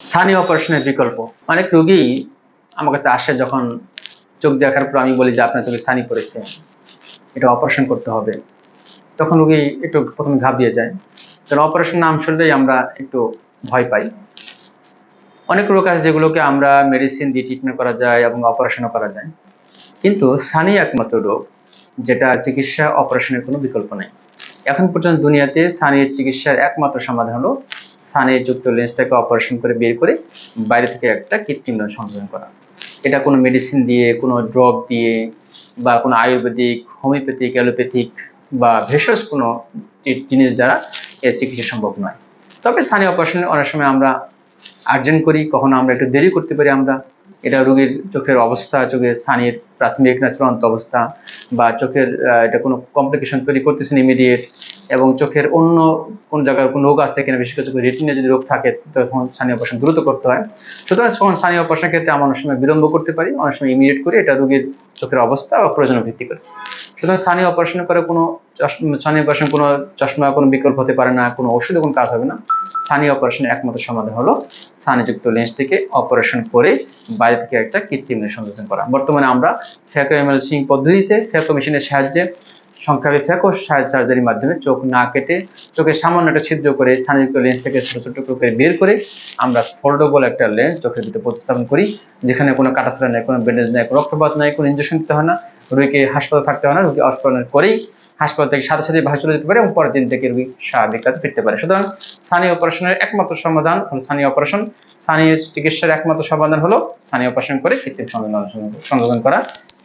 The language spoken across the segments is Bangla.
সানি অপারেশনের বিকল্প। অনেক রোগী আমার কাছে আসে যখন চোখ দেখার পর আমি বলি যে আপনার চোখে সানি পড়েছে, এটা অপারেশন করতে হবে। তখন রোগী একটু প্রথমে ঘাবড়িয়ে যায়। কারণ অপারেশন নাম শুনলেই আমরা একটু ভয় পাই। অনেক রোগ আছে যেগুলোকে আমরা মেডিসিন দিয়ে ট্রিটমেন্ট করা যায় এবং অপারেশনও করা যায়। কিন্তু সানি একমাত্র রোগ, যেটা চিকিৎসা অপারেশনের কোনো বিকল্প নেই। এখন পর্যন্ত দুনিয়াতে সানির চিকিৎসার একমাত্র সমাধান হলো সানির যুক্ত লেন্সটাকে অপারেশন করে বের করে বাইরে থেকে একটা কৃত্রিম লেন্স সংযোজন করা। এটা কোনো মেডিসিন দিয়ে, কোনো ড্রপ দিয়ে বা কোনো আয়ুর্বেদিক হোমিওপ্যাথিক অ্যালোপ্যাথিক বা ভেষজ কোনো জিনিস দ্বারা এর চিকিৎসা সম্ভব নয়। তবে স্থানীয় অপারেশনে অনেক সময় আমরা আর্জেন্ট করি, কখনো আমরা একটু দেরি করতে পারি আমরা। এটা রোগীর চোখের অবস্থা, চোখের সানির প্রাথমিক না চূড়ান্ত অবস্থা, বা চোখের এটা কোনো কমপ্লিকেশন তৈরি করতেছেন ইমিডিয়েট এবং চোখের অন্য কোন জায়গায় কোনো রোগ আছে কিনা, বিশেষ করে চোখের রেটিনে যদি রোগ থাকে তখন স্থানীয় অপারেশন দ্রুত করতে হয়। সুতরাং তখন স্থানীয় অপারেশনের ক্ষেত্রে আমরা অনেক সময় বিলম্ব করতে পারি, অনেক সময় ইমিডিয়েট করে এটা রোগীর চোখের অবস্থা বা প্রয়োজন ভিত্তি করে। সুতরাং স্থানীয় অপারেশন করে কোনো স্থানীয় অপারেশন কোনো চশমা, কোনো বিকল্প হতে পারে না, কোনো ওষুধে কোনো কাজ হবে না। স্থানীয় অপারেশনের একমাত্র সমাধান হলো স্থানীযুক্ত লেন্স থেকে অপারেশন করে বাইরে থেকে একটা কৃত্রিম লেন্স সংযোজন করা। বর্তমানে আমরা ফ্যাকো এমএলসিং পদ্ধতিতে ফ্যাকো মেশিনের সাহায্যে সংখ্যাবে ফ্যাকো সার্জারির মাধ্যমে চোখ না কেটে চোখের সামান্য একটা ছিদ্র করে স্থানীয়যুক্ত লেন্স থেকে ছোট ছোট টুকরো করে বের করে আমরা ফোল্ডেবল একটা লেন্স চোখের ভিতরে প্রতিস্থাপন করি, যেখানে কোনো কাটাছাড়া নেই, কোনো ব্যান্ডেজ নেই, কোনো রক্তপাত নেই, কোনো ইঞ্জেকশন দিতে হয় না, রোগীকে হাসপাতালে থাকতে হয় না, রোগী অপারেশন করেই হাসপাতাল থেকে সাথে সাথে বাসা চলে যেতে পারে এবং পরের দিন থেকে রোগী স্বাভাবিক কাজ ফিরতে পারে। সুতরাং স্থানীয় অপারেশনের একমাত্র সমাধান হল স্থানীয় অপারেশন। স্থানীয় চিকিৎসার একমাত্র সমাধান হলো স্থানীয় অপারেশন করে কৃত্রিম সংযোজন করা।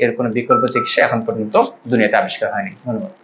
এর কোনো বিকল্প চিকিৎসা এখন পর্যন্ত দুনিয়াতে আবিষ্কার হয়নি। ধন্যবাদ।